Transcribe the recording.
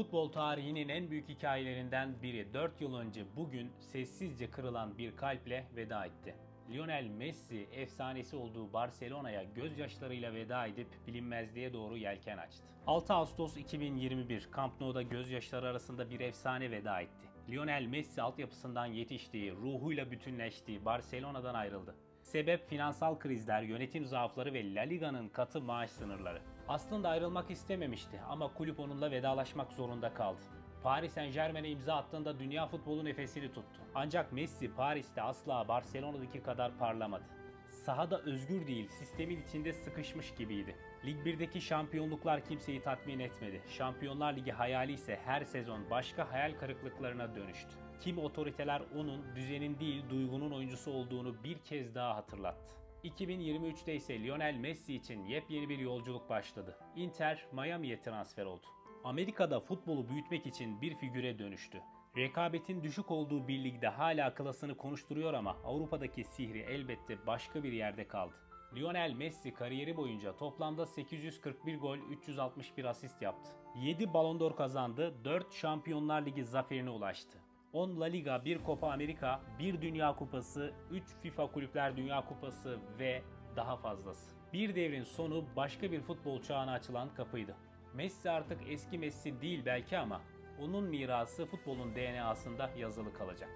Futbol tarihinin en büyük hikayelerinden biri 4 yıl önce bugün sessizce kırılan bir kalple veda etti. Lionel Messi efsanesi olduğu Barcelona'ya gözyaşlarıyla veda edip bilinmezliğe doğru yelken açtı. 6 Ağustos 2021 Camp Nou'da gözyaşları arasında bir efsane veda etti. Lionel Messi altyapısından yetiştiği, ruhuyla bütünleştiği Barcelona'dan ayrıldı. Sebep finansal krizler, yönetim zaafları ve La Liga'nın katı maaş sınırları. Aslında ayrılmak istememişti ama kulüp onunla vedalaşmak zorunda kaldı. Paris Saint Germain'e imza attığında dünya futbolu nefesini tuttu. Ancak Messi Paris'te asla Barcelona'daki kadar parlamadı. Sahada özgür değil, sistemin içinde sıkışmış gibiydi. Lig 1'deki şampiyonluklar kimseyi tatmin etmedi. Şampiyonlar Ligi hayali ise her sezon başka hayal kırıklıklarına dönüştü. Kimi otoriteler onun düzenin değil duygunun oyuncusu olduğunu bir kez daha hatırlattı. 2023'te ise Lionel Messi için yepyeni bir yolculuk başladı. Inter Miami'ye transfer oldu. Amerika'da futbolu büyütmek için bir figüre dönüştü. Rekabetin düşük olduğu bir ligde hala klasını konuşturuyor ama Avrupa'daki sihri elbette başka bir yerde kaldı. Lionel Messi kariyeri boyunca toplamda 841 gol, 361 asist yaptı. 7 Ballon d'Or kazandı, 4 Şampiyonlar Ligi zaferine ulaştı. 10 La Liga, 1 Copa America, 1 Dünya Kupası, 3 FIFA Kulüpler Dünya Kupası ve daha fazlası. Bir devrin sonu başka bir futbol çağına açılan kapıydı. Messi artık eski Messi değil belki ama onun mirası futbolun DNA'sında yazılı kalacak.